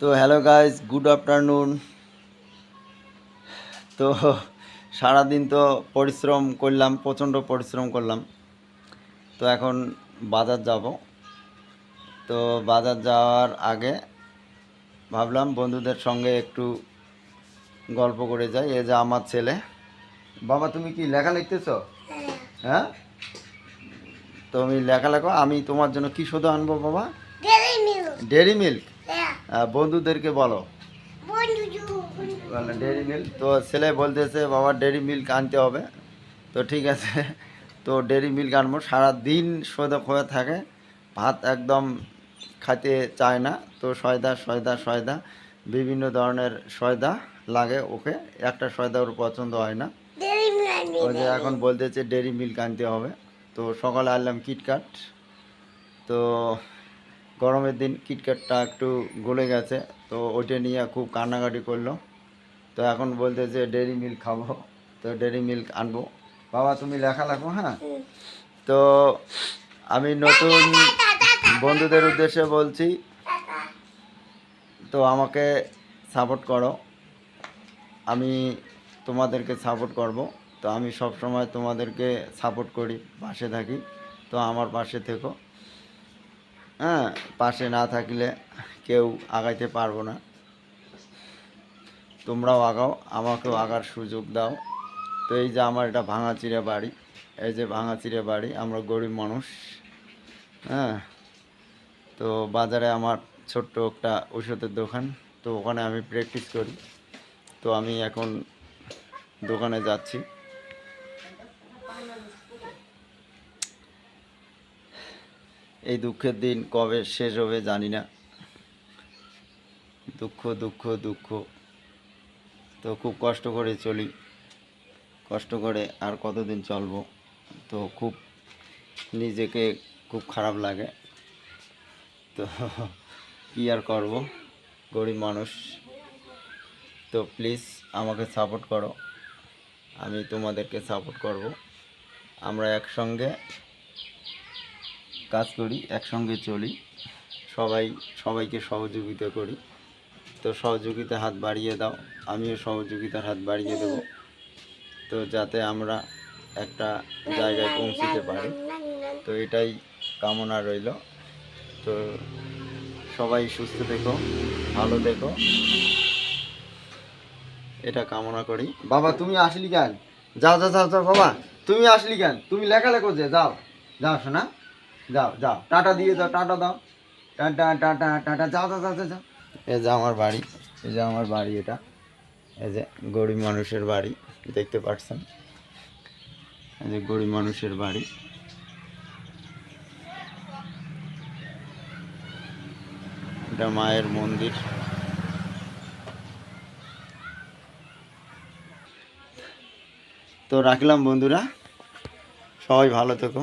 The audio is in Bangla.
তো হ্যালো গাইজ গুড আফটারনুন তো সারাদিন তো পরিশ্রম করলাম প্রচণ্ড পরিশ্রম করলাম। তো এখন বাজার যাব। তো বাজার যাওয়ার আগে ভাবলাম বন্ধুদের সঙ্গে একটু গল্প করে যাই। এই যে আমার ছেলে। বাবা তুমি কি লেখা লিখতেছ? হ্যাঁ। তুমি লেখা লেখো আমি তোমার জন্য কি শুধু আনব বাবা? Dairy Milk. বন্ধুদেরকে বলো. ডেরি মিল্ক তো ছেলে বলতেছে বাবা ডেরি মিল্ক আনতে হবে। তো ঠিক আছে তো ডেরি মিল্ক আনব। সারাদিন সয়দা হয়ে থাকে ভাত একদম খাইতে চায় না। তো সয়দা সয়দা সয়দা বিভিন্ন ধরনের সয়দা লাগে ওকে। একটা সয়দা ওর পছন্দ হয় না. ওই যে এখন বলতেছে ডেরি মিল্ক আনতে হবে। তো সকালে আনলাম কিটকাট তো গরমের দিন কিটকাটটা একটু গলে গেছে তো ওইটা নিয়ে খুব কান্নাকাটি করল। তো এখন বলতে যে ডেরি মিল্ক খাব তো ডেরি মিল্ক আনব। বাবা তুমি লেখা লেখো হ্যাঁ? তো আমি নতুন বন্ধুদের উদ্দেশ্যে বলছি তো আমাকে সাপোর্ট করো। আমি তোমাদেরকে সাপোর্ট করব। তো আমি সব সময় তোমাদেরকে সাপোর্ট করি পাশে থাকি। তো আমার পাশে থেকো। হ্যাঁ পাশে না থাকলে কেউ আগাইতে পারব না। তোমরাও আগাও, আমাকেও আগার সুযোগ দাও। তো এই যে আমার এটা ভাঙাচিরা বাড়ি, এই যে ভাঙাচিরা বাড়ি, আমরা গরিব মানুষ হ্যাঁ। তো বাজারে আমার ছোট্ট একটা ওষুধের দোকান, তো ওখানে আমি প্র্যাকটিস করি। তো আমি এখন দোকানে যাচ্ছি। এই দুঃখের দিন কবে শেষ হবে জানি না। দুঃখ দুঃখ দুঃখ। তো খুব কষ্ট করে চলি। কষ্ট করে আর কতদিন চলবো? তো খুব নিজেকে খুব খারাপ লাগে। তো কী আর করব? গরিব মানুষ। তো প্লিজ আমাকে সাপোর্ট করো। আমি তোমাদেরকে সাপোর্ট করব। আমরা একসঙ্গে কাজ করি, একসঙ্গে চলি, সবাই, সবাইকে সহযোগিতা করি। তো সহযোগিতা হাত বাড়িয়ে দাও, আমিও সহযোগিতার হাত বাড়িয়ে দেব। তো যাতে আমরা একটা জায়গায় পৌঁছতে পারি। তো এটাই কামনা রইল। তো সবাই সুস্থ দেখো ভালো দেখো এটা কামনা করি। বাবা, তুমি আসলি কেন? যাও যাও যাও যাও, বাবা। তুমি আসলি কেন? তুমি লেখা লেখো যে, যাও। যাও, শোনা। যাও যাও। টাটা দিয়ে দাও টাটা দাও। টাটা টাটা টাটা যাও যাও যাও যাও, এই যে আমার বাড়ি এই যে আমার বাড়ি এটা। এই যে গরিব মানুষের বাড়ি দেখতে পাচ্ছেন? এই যে গরিব মানুষের বাড়ি। এটা মায়ের মন্দির। তো রাখলাম বন্ধুরা। সবাই ভালো থেকো।